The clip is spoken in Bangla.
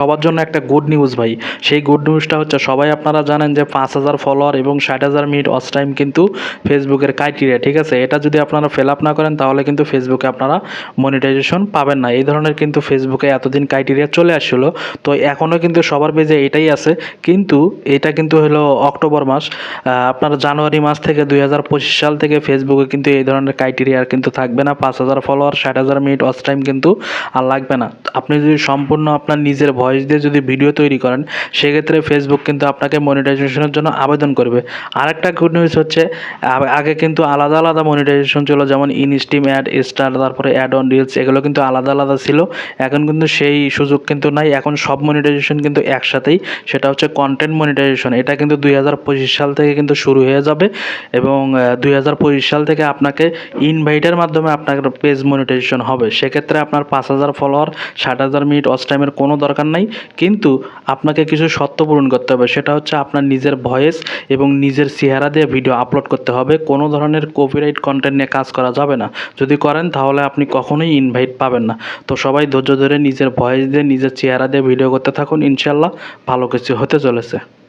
সবার জন্য একটা গুড নিউজ ভাই। সেই গুড নিউজটা হচ্ছে, সবাই আপনারা জানেন যে পাঁচ হাজার ফলোয়ার এবং ষাট হাজার মিনিট অস টাইম কিন্তু ফেসবুকের ক্রাইটেরিয়া ঠিক আছে? এটা যদি আপনারা ফেল আপ না করেন, তাহলে কিন্তু ফেসবুকে আপনারা মনিটাইজেশন পাবেন না। এই ধরনের কিন্তু ফেসবুকে এতদিন ক্রাইটেরিয়া চলে আসছিল। তো এখনও কিন্তু সবার পেজে এটাই আছে। কিন্তু এটা কিন্তু হলো অক্টোবর মাস। আপনার জানুয়ারি মাস থেকে দুই হাজার পঁচিশ সাল থেকে ফেসবুকে কিন্তু এই ধরনের ক্রাইটেরিয়া কিন্তু থাকবে না। পাঁচ হাজার ফলোয়ার ষাট হাজার মিনিট ওয়াচ টাইম কিন্তু আর লাগবে না। আপনি যদি সম্পূর্ণ আপনার নিজের ভয়েস দিয়ে যদি ভিডিও তৈরি করেন, সেক্ষেত্রে ফেসবুক কিন্তু আপনাকে মনিটাইজেশনের জন্য আবেদন করবে। আরেকটা গুড নিউজ হচ্ছে আগে কিন্তু আলাদা আলাদা মনিটাইজেশন ছিল, যেমন ইনস্টিম অ্যাড স্টার তারপরে অ্যাড অন রিলস এগুলো কিন্তু আলাদা আলাদা ছিল। এখন কিন্তু সেই সুযোগ কিন্তু নাই, এখন সব মনিটাইজেশন কিন্তু একসাথেই, সেটা হচ্ছে কন্টেন্ট মনিটাইজেশন এটা কিন্তু দুই হাজার পঁচিশ সাল থেকে কিন্তু শুরু হয়ে যাবে এবং দুই হাজার পঁচিশ সাল থেকে আপনাকে ইনভাইটের মাধ্যমে আপনার পেজ মনিটাইজেশন হবে। সেক্ষেত্রে আপনার পাঁচ হাজার ফলোয়ার ষাট হাজার মিনিট ওয়াচ টাইমের কোনো দরকার নাই। কিন্তু আপনাকে কিছু সত্য পূরণ করতে হবে। সেটা হচ্ছে আপনার নিজের ভয়েস এবং নিজের চেহারা দিয়ে ভিডিও আপলোড করতে হবে। কোনো ধরনের কপিরাইট কন্টেন্ট নিয়ে কাজ করা যাবে না। যদি করেন, তাহলে আপনি কখনোই ইনভাইট পাবেন না। তো সবাই ধৈর্য ধরে নিজের ভয়েস দিয়ে, নিজের চেহারা দিয়ে ভিডিও করতে থাকুন। ইনশাল্লাহ ভালো কিছু হতে চলেছে।